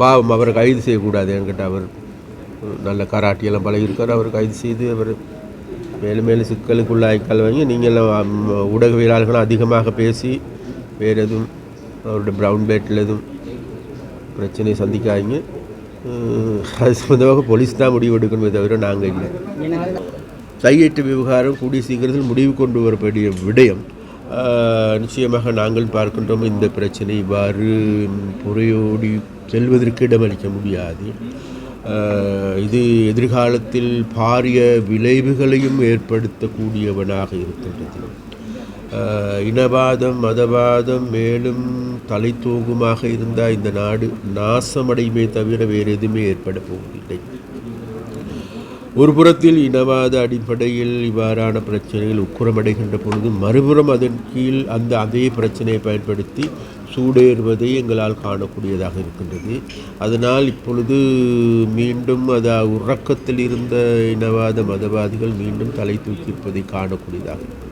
பாவம் அவரை கைது செய்யக்கூடாது என்கிட்ட அவர். நல்ல கராட்டியெல்லாம் பழகியிருக்கார் அவர் கைது செய்து அவர் மேலும் மேலும் சிக்கலுக்குள்ளாய்க்கால் வாங்கி நீங்கள்லாம் ஊடகவியலாளர்களும் அதிகமாக பேசி வேறு எதுவும் அவருடைய ப்ரௌன் பேட்டில் எதுவும் பிரச்சனையை சந்திக்காதீங்க. அது சம்மந்தமாக போலீஸ் தான் முடிவு எடுக்கணுமே தவிர நாங்கள் இல்லை. கையேற்று விவகாரம் கூடிய சீக்கிரத்தில் முடிவு கொண்டு வரக்கூடிய விடயம். நிச்சயமாக நாங்கள் பார்க்கின்றோம் இந்த பிரச்சனை இவ்வாறு புறையோடி செல்வதற்கு இடமளிக்க முடியாது. இது எதிர்காலத்தில் பாரிய விளைவுகளையும் ஏற்படுத்தக்கூடியவனாக இருக்கின்றது. இனவாதம் மதவாதம் மேலும் தலை தூங்குமாக இருந்தால் இந்த நாடு நாசமடையுமே தவிர வேறு எதுவுமே ஏற்பட போவதில்லை. ஒரு புறத்தில் இனவாத அடிப்படையில் இவ்வாறான பிரச்சனைகள் உக்குரமடைகின்ற பொழுது மறுபுறம் அதன் கீழ் அந்த அதே பிரச்சனையை பயன்படுத்தி சூடேறுவதை எங்களால் காணக்கூடியதாக இருக்கின்றது. அதனால் இப்பொழுது மீண்டும் அது உறக்கத்தில் இருந்த இனவாத மதவாதிகள் மீண்டும் தலை தூக்கியிருப்பதை காணக்கூடியதாக இருக்கிறது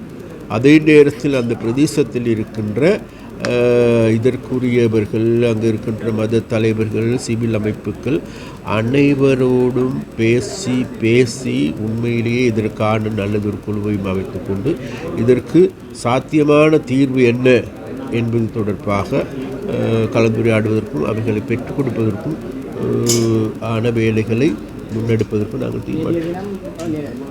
அதே நேரத்தில் அந்த பிரதேசத்தில் இருக்கின்ற இதற்குரியவர்கள் அங்கே இருக்கின்ற மத தலைவர்கள் சிவில் அமைப்புகள் அனைவரோடும் பேசி பேசி உண்மையிலேயே இதற்கான நல்லதொரு குழுவையும் அமைத்துக் கொண்டு இதற்கு சாத்தியமான தீர்வு என்ன என்பது தொடர்பாக கலந்துரையாடுவதற்கும் அவைகளை பெற்றுக் கொடுப்பதற்கும் ஆன வேலைகளை முன்னெடுப்பதற்கும் நாங்கள் தீர்மானிக்கிறோம்.